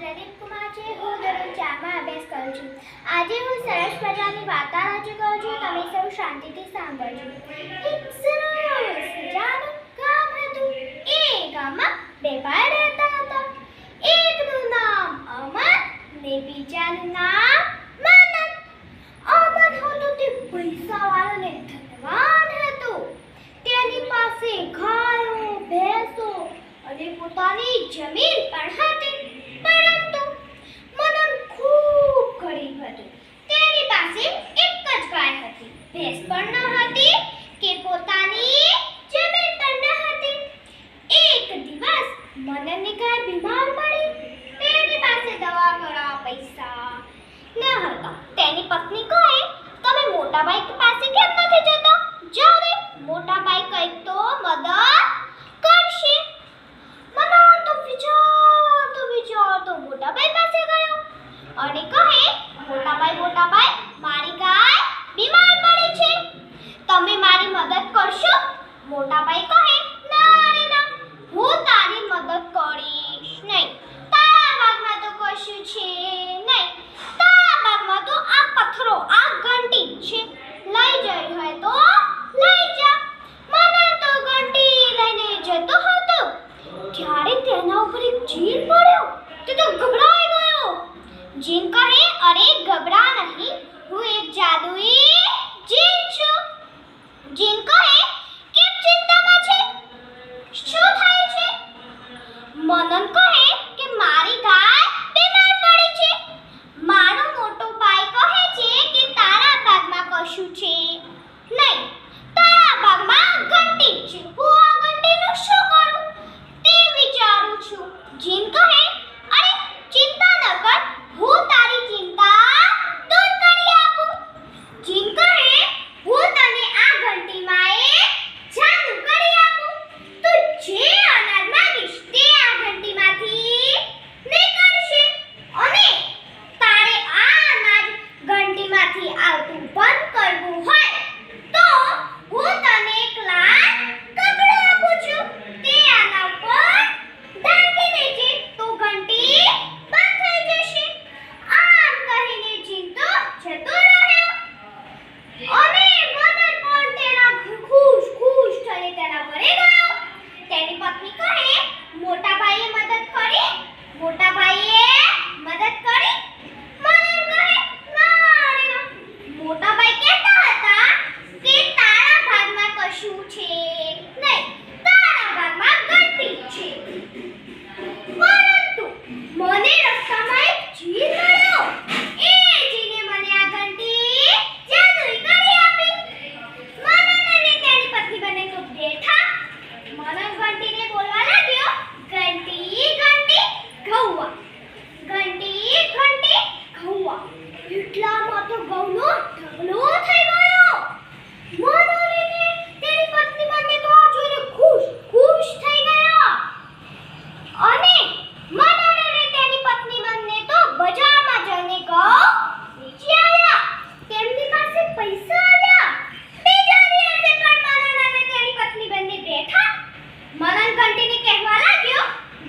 પ્રદીપ કુમાર છે, હું ધોરણ ચારમાં અભ્યાસ કરું છું. આજે હું સરસ મજાની વાર્તા રજૂ કરું છું, તમે સૌ શાંતિથી સાંભળજો. તેની પાસે ગાયો ભેંસો અને પોતાની જમીન પણ હતી. નનંદિકા બીમાર પડી તેની પાસે દવા કરવા પૈસા. ન હતા. તેની પત્ની કહે, તમે મોટા બાઈક પાસે કેમ નથી જતો? જ્યારે મોટા બાઈક કંઈક તેના ઉપર એક જીન પડ્યો? તે તો ગભરાઈ ગયો. જીન કહે છું જીન કહે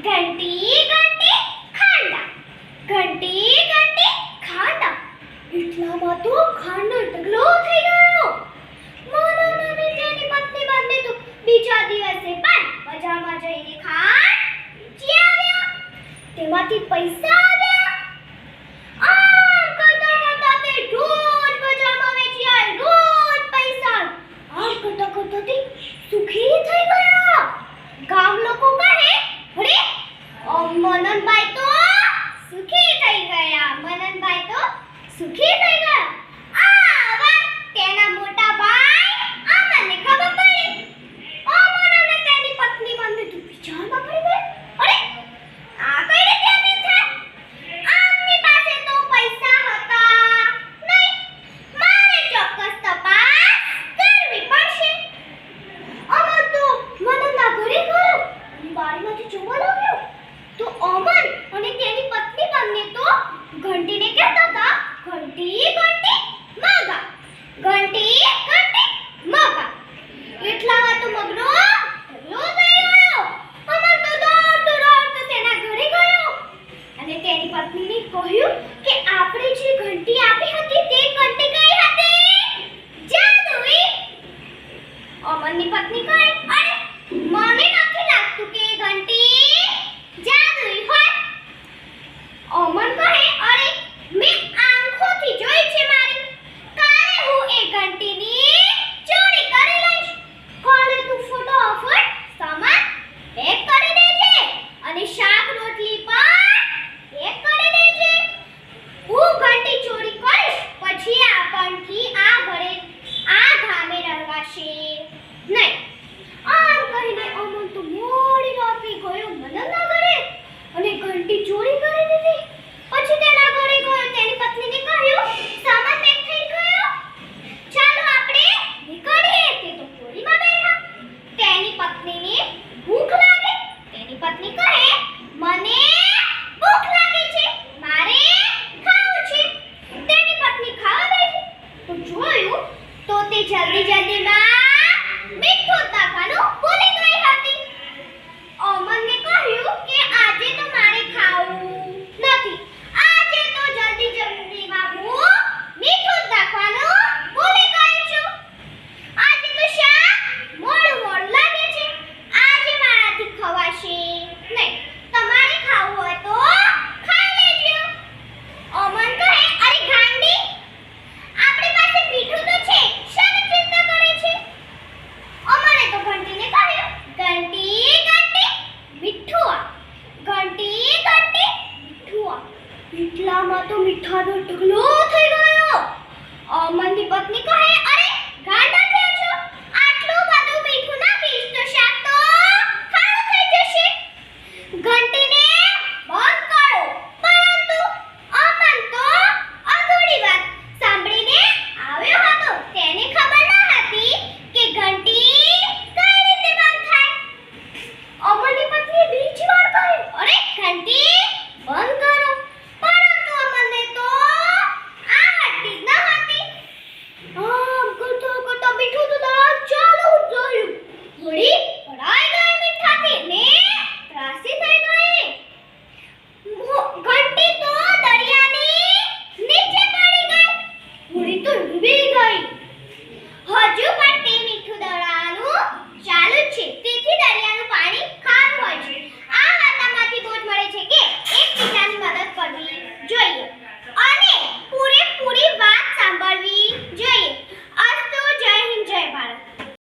ઘંટી ઘંટી ખાંડા ઘંટી ઘંટી ખાંડા એટલામાં તો ખાંડો ઢગલો થઈ ગયો માનો નવી જેની પત્ની બદલે તો બીજા દિવસે પણ બજારમાં જઈને ખાંડ જી આવ્યો તેમાંથી પૈસા